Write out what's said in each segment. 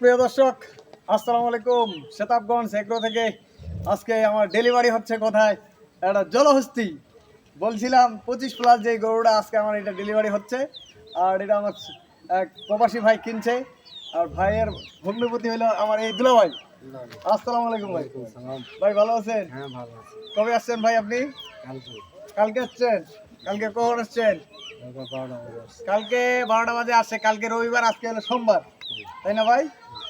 প্রিয় দর্শক আসসালামু আলাইকুম। শতাবগঞ্জ এগ্রো থেকে। আজকে আমার ডেলিভারি হচ্ছে কোথায়? একটা জলহস্তি। বলছিলাম পঁচিশ প্লাস যে গরুটা আজকে আমার এটা ডেলিভারি হচ্ছে। আর এটা আমার এক প্রবাসী ভাই কিনছে। আর ভাইয়ের ভগ্নপতি হলো আমার এই দুলা ভাই আসসালামু আলাইকুম ভাই। ভাই ভালো আছেন? হ্যাঁ ভালো আছে। কবে আসছেন ভাই আপনি? কালকে। কালকে আসছেন? কালকে কখন আসছেন? কালকে বারোটা বাজে আসছে। কালকে রবিবার আজকে হলো সোমবার। তাই না ভাই?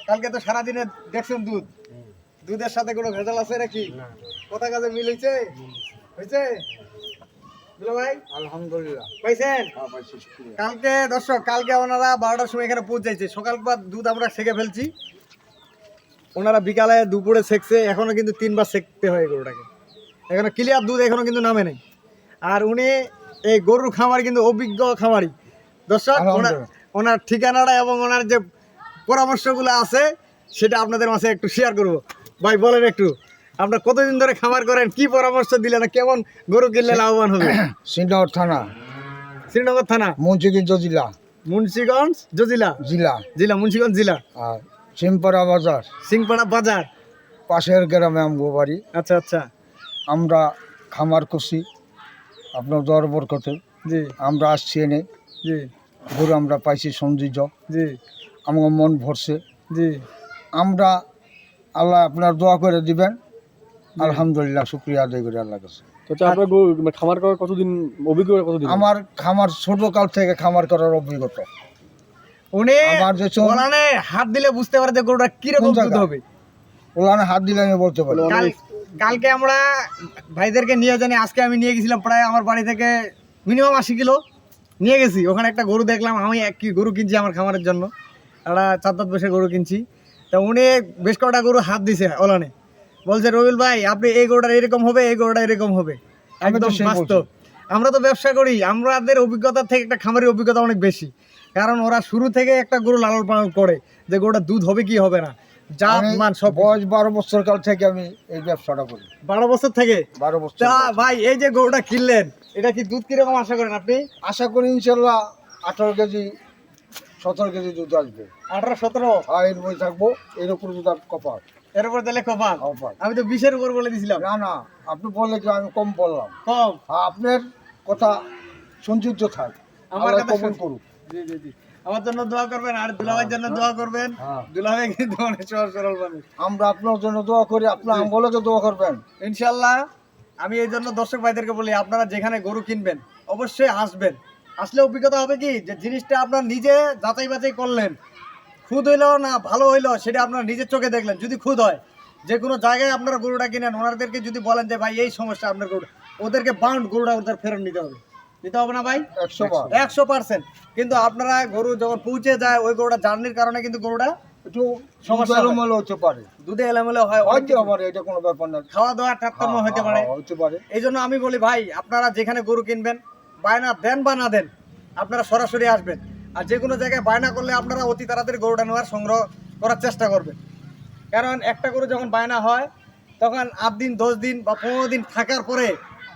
কালকে তো সারাদিনে দেখছেন দুধ। দুধের সাথে কোনো ভেজাল আছে নাকি? কোথা কাজে মিল হয়েছে হয়েছে ভাই? আলহামদুলিল্লাহ। পাইছেন? হ্যাঁ কালকে দর্শক কালকে ওনারা বারোটার সময় এখানে পৌঁছাইছে। সকালবার দুধ আমরা সেকে ফেলছি। ওনারা বিকালে দুপুরে সেকছে এখনও কিন্তু তিনবার সেকতে হয় গরুটাকে। এখনও ক্লিয়ার দুধ এখনও কিন্তু নামে নেই। আর উনি এই গরুর খামার কিন্তু অভিজ্ঞ খামারি। দর্শক ওনার ওনার ঠিকানাটা এবং ওনার যে পরামর্শগুলো আছে সেটা আপনাদের মাঝে একটু শেয়ার করব। ভাই বলেন একটু আপনার কতদিন ধরে খামার করেন কি পরামর্শ দিলেন কেমন গরু কিনলে লাভবান হবে? শ্রীনগর থানা। শ্রীনগর থানা? মঞ্চিগঞ্জ জেলা মুন্সিগঞ্জ জজিলা? জেলা। জেলা মুন্সিগঞ্জ জেলা? আর সিমপাড়া বাজার। সিংপাড়া বাজার? পাশের গ্রামে আমগো বাড়ি। আচ্ছা আচ্ছা। আমরা খামার করছি আপনার দর বরকতে। জি। আমরা আসছি এনে। জি। গরু আমরা পাইছি সৌন্দর্য জি। আমার মন ভরছে জি। আমরা আল্লাহ আপনার দোয়া করে দিবেন। আলহামদুলিল্লাহ শুক্রিয়া আদায় করি আল্লাহ কাছে। গরু মানে খামার করার কতদিন অভিজ্ঞতা কতদিন? আমার খামার ছোট কাল থেকে খামার করার অভিজ্ঞতা। উনি আমার যে চোখ হাত দিলে বুঝতে পারে যে গরুটা কীরকম কোন দুধ হবে। ওলানে হাত দিলে আমি বলতে পারি। কাল কালকে আমরা ভাইদেরকে নিয়ে জানি আজকে আমি নিয়ে গেছিলাম প্রায় আমার বাড়ি থেকে মিনিমাম আশি কিলো। নিয়ে গেছি ওখানে একটা গরু দেখলাম আমি এক কি গরু কিনছি আমার খামারের জন্য। একটা চার দাঁত বসে গরু কিনছি। তা উনি বেশ কটা গরু হাত দিছে ওলানে। বলছে রবিল ভাই আপনি এই গরুটা এরকম হবে এই গরুটা এরকম হবে। আমি তো একদম বাস্তব। আমরা তো ব্যবসা করি আমাদের অভিজ্ঞতা থেকে একটা খামারের অভিজ্ঞতা অনেক বেশি। কারণ ওরা শুরু থেকে একটা গরু লালন পালন করে যে গরুটা দুধ হবে কি হবে না। আমি মান সব বয়স বারো বছর কাল থেকে আমি এই ব্যবসাটা করি। বারো বছর থেকে? বারো বছর। ভাই এই যে গরুটা কিনলেন এটা কি দুধ কীরকম আশা করেন আপনি? আশা করি ইনশাল্লাহ আঠারো কেজি সতেরো কেজি দুধ আসবে। আঠারো সতেরো? আর এর বই থাকব এর উপর দুধ কপাল। এর উপর তাহলে কপাল? কপাল। আমি তো বিশের উপর বলে দিছিলাম। না না আপনি বললে কি আমি কম বললাম? কম? আপনার কথা সঞ্চিত থাক আমার কথা করুক। জি জি জি। আমার জন্য দোয়া করবেন আর দুলাভাইয়ের জন্য দোয়া করবেন। হ্যাঁ। দুলাভাই কিন্তু অনেক সহজ সরল মানুষ। আমরা আপনার জন্য দোয়া করি আপনার আমগুলোকে দোয়া করবেন। ইনশাল্লাহ আমি এই জন্য দর্শক ভাইদেরকে বলি আপনারা যেখানে গরু কিনবেন অবশ্যই আসবেন। আসলে অভিজ্ঞতা হবে কি? যে জিনিসটা আপনার নিজে যাচাই বাছাই করলেন খুদ হইল না ভালো হইল সেটা আপনার নিজের চোখে দেখলেন যদি খুদ হয়। যে কোনো জায়গায় আপনারা গরুটা কিনেন ওনাদেরকে যদি বলেন যে ভাই এই সমস্যা আপনার গরু ওদেরকে বাউন্ড গরুটা ওদের ফেরত নিতে হবে। নিতে হবে না ভাই? একশো পার্সেন্ট কিন্তু আপনারা গরু যখন পৌঁছে যায় ওই গরুটা জার্নির কারণে কিন্তু গরুটা একটু সমস্যা সমস্যা হতে পারে। দুধে এলোমেলো হয় অনেক হয়তো এটা কোনো ব্যাপার না। খাওয়া দাওয়া হ্যাঁ, হতে হ্যাঁ, পারে। হ্যাঁ, হতে পারে। এই জন্য আমি বলি ভাই আপনারা যেখানে গরু কিনবেন বায়না দেন বা না দেন আপনারা সরাসরি আসবেন। আর যে কোনো জায়গায় বায়না করলে আপনারা অতি তাড়াতাড়ি গরুটা নেওয়ার সংগ্রহ করার চেষ্টা করবেন। কারণ একটা গরু যখন বায়না হয় তখন আট দিন দশ দিন বা পনেরো দিন থাকার পরে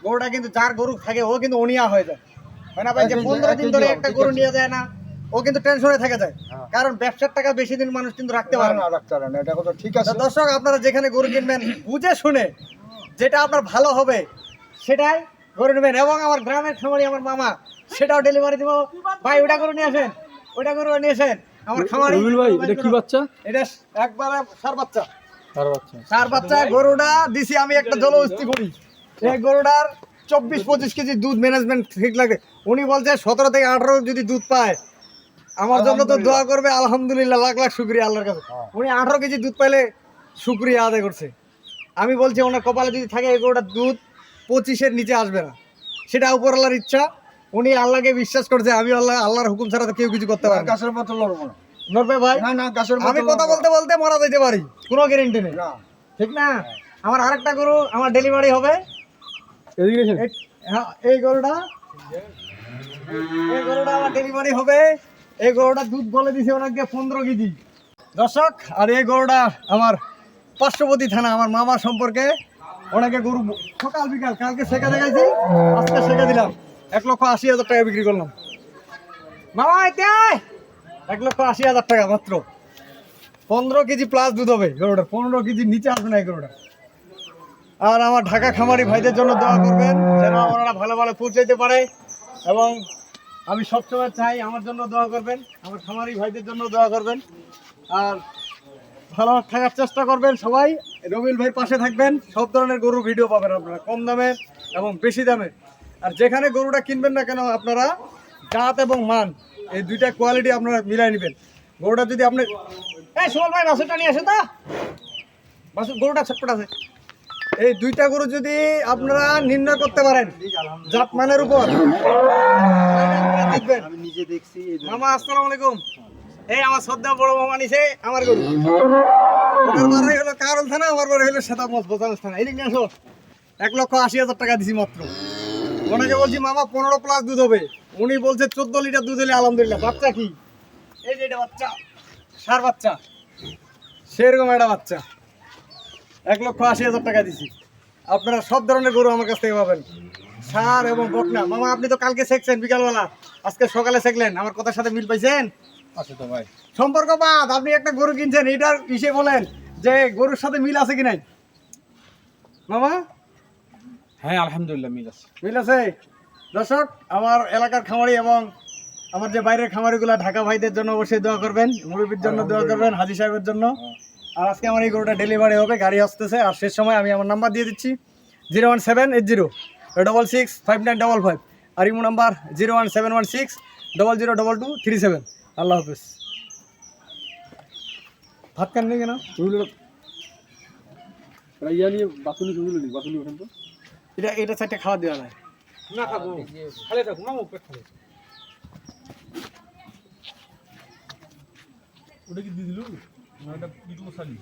গরুটা কিন্তু যার গরু থাকে ও কিন্তু অনিয়া হয়ে যায়। হয় না ভাই? যে পনেরো দিন ধরে একটা গরু নিয়ে যায় না ও কিন্তু টেনশনে থেকে যায়। হ্যাঁ। কারণ ব্যবসার টাকা বেশি দিন মানুষ কিন্তু রাখতে পারে না। রাখতে পারে না এটা কথা ঠিক আছে। দর্শক আপনারা যেখানে গরু কিনবেন বুঝে শুনে যেটা আপনার ভালো হবে সেটাই গরু নেবেন। এবং আমার গ্রামের খামারি আমার মামা সেটাও ডেলিভারি দিব। ভাই ওটা করে নিয়ে আসেন। ওটা গরু নিয়ে আসেন। আমার খামারি ভাই এটা কি বাচ্চা? এটা একবারে সার বাচ্চা। তার বাচ্চা। সার বাচ্চা গরুটা দিছি আমি একটা জলহস্তি করি। এই গরুটার চব্বিশ পঁচিশ কেজি দুধ ম্যানেজমেন্ট ঠিক লাগে। উনি বলছে সতেরো থেকে আঠারো যদি দুধ পায় আমার জন্য তো দোয়া করবে আলহামদুলিল্লাহ লাখ লাখ শুক্রিয়া আল্লাহর কাছে। হ্যাঁ। উনি আঠারো কেজি দুধ পাইলে শুক্রিয়া আদায় করছে। আমি বলছি ওনার কপালে যদি থাকে এই গরুটার দুধ পঁচিশের নিচে আসবে না। সেটা উপর আল্লাহর ইচ্ছা। উনি আল্লাহকে বিশ্বাস করছে আমি আল্লাহ আল্লাহর হুকুম ছাড়া তো কেউ কিছু করতে পারে গাছের মতো লড়বো না। নড়বে ভাই? না না গাছের আমি কথা বলতে বলতে মারা যেতে পারি। কোনো গ্যারেন্টি নেই। ঠিক না? আমার আরেকটা গরু আমার ডেলিভারি হবে। এই- হ্যাঁ, এই গরুটা এই গরুটা আমার ডেলিভারি হবে। এই গরুটা দুধ বলে দিছে ওনাকে পনেরো কেজি। দর্শক আর এই গরুটা আমার পার্শ্ববর্তী থানা আমার মামার সম্পর্কে ওনাকে গরু সকাল বিকাল, কালকে শেখা দেখাইছি, আজকে শেখা দিলাম। এক লক্ষ আশি হাজার টাকা বিক্রি করলাম। মামা এক লক্ষ আশি হাজার টাকা মাত্র। পনেরো কেজি প্লাস দুধ হবে গরুটা। পনেরো কেজির নিচে আসবে না গরুটা। আর আমার ঢাকা খামারি ভাইদের জন্য দোয়া করবেন, যেন ওনারা ভালো ভালো পৌঁছাইতে পারে। এবং আমি সবসময় চাই আমার জন্য দোয়া করবেন, আমার খামারি ভাইদের জন্য দোয়া করবেন। আর ভালো থাকার চেষ্টা করবেন সবাই। রবিল ভাই পাশে থাকবেন। সব ধরনের গরুর ভিডিও পাবেন আপনারা কম দামে এবং বেশি দামে। আর যেখানে গরুটা কিনবেন না কেন আপনারা জাত এবং মান এই দুইটা কোয়ালিটি আপনারা মিলাই নেবেন। গরুটা যদি আপনি এই সোল ভাই বাসুরটা নিয়ে আসে তো। বাসুর গরুটা ছটপট আছে। এই দুইটা গরু যদি আপনারা নির্ণয় করতে পারেন জাত মানের উপর। দেখবেন আমি নিজে দেখছি এই মামা আসসালামু আলাইকুম। এই আমার শ্রদ্ধা বড় মামা নিছে, আমার গরু। বাড়ি হলো কারণ থানা, আমার বাড়ি হলো সেতামত বোতাম থানা এই নিয়ে আসো। এক লক্ষ আশি হাজার টাকা দিছি মাত্র। ওনাকে বলছি, মামা, পনেরো প্লাস দুধ হবে। উনি বলছে, চোদ্দ লিটার দুধ হলে আলহামদুলিল্লাহ। বাচ্চা কি? এই যে এটা বাচ্চা, সার বাচ্চা। সেরকম একটা বাচ্চা। এক লক্ষ আশি হাজার টাকা দিছি। আপনারা সব ধরনের গরু আমার কাছ থেকে পাবেন। সার এবং বকনা। মামা, আপনি তো কালকে শেখছেন বিকালবেলা। আজকে সকালে শেখলেন। আমার কথার সাথে মিল পাইছেন? আছে তো ভাই। সম্পর্ক বাদ আপনি একটা গরু কিনছেন এটার ইসে বলেন যে গরুর সাথে মিল আছে কি নাই? মামা হ্যাঁ আলহামদুলিল্লাহ মিল আছে। মিল আছে? দর্শক আমার এলাকার খামারি এবং আমার যে বাইরের খামারিগুলো ঢাকা ভাইদের জন্য অবশ্যই দোয়া করবেন মুরব্বীর জন্য দোয়া করবেন হাজি সাহেবের জন্য। আর আজকে আমার এই গরুটা ডেলিভারি হবে গাড়ি আসতেছে আর শেষ সময় আমি আমার নাম্বার দিয়ে দিচ্ছি zero one seven eight zero double six five nine double five আর imo number zero one seven one six double zero double two three seven. আল্লাহ হাফিজ। ভাত খান নেই কেন? তুমি ইয়া নিয়ে বাসুনি শুনলো নি বাসুনি ওখান তো। এটা এটা চারটে খাওয়া দেওয়া নাই। না খাব। খালে থাকুন না পেট খালে। ওটা কি দিয়ে দিল? না এটা কি তো সালি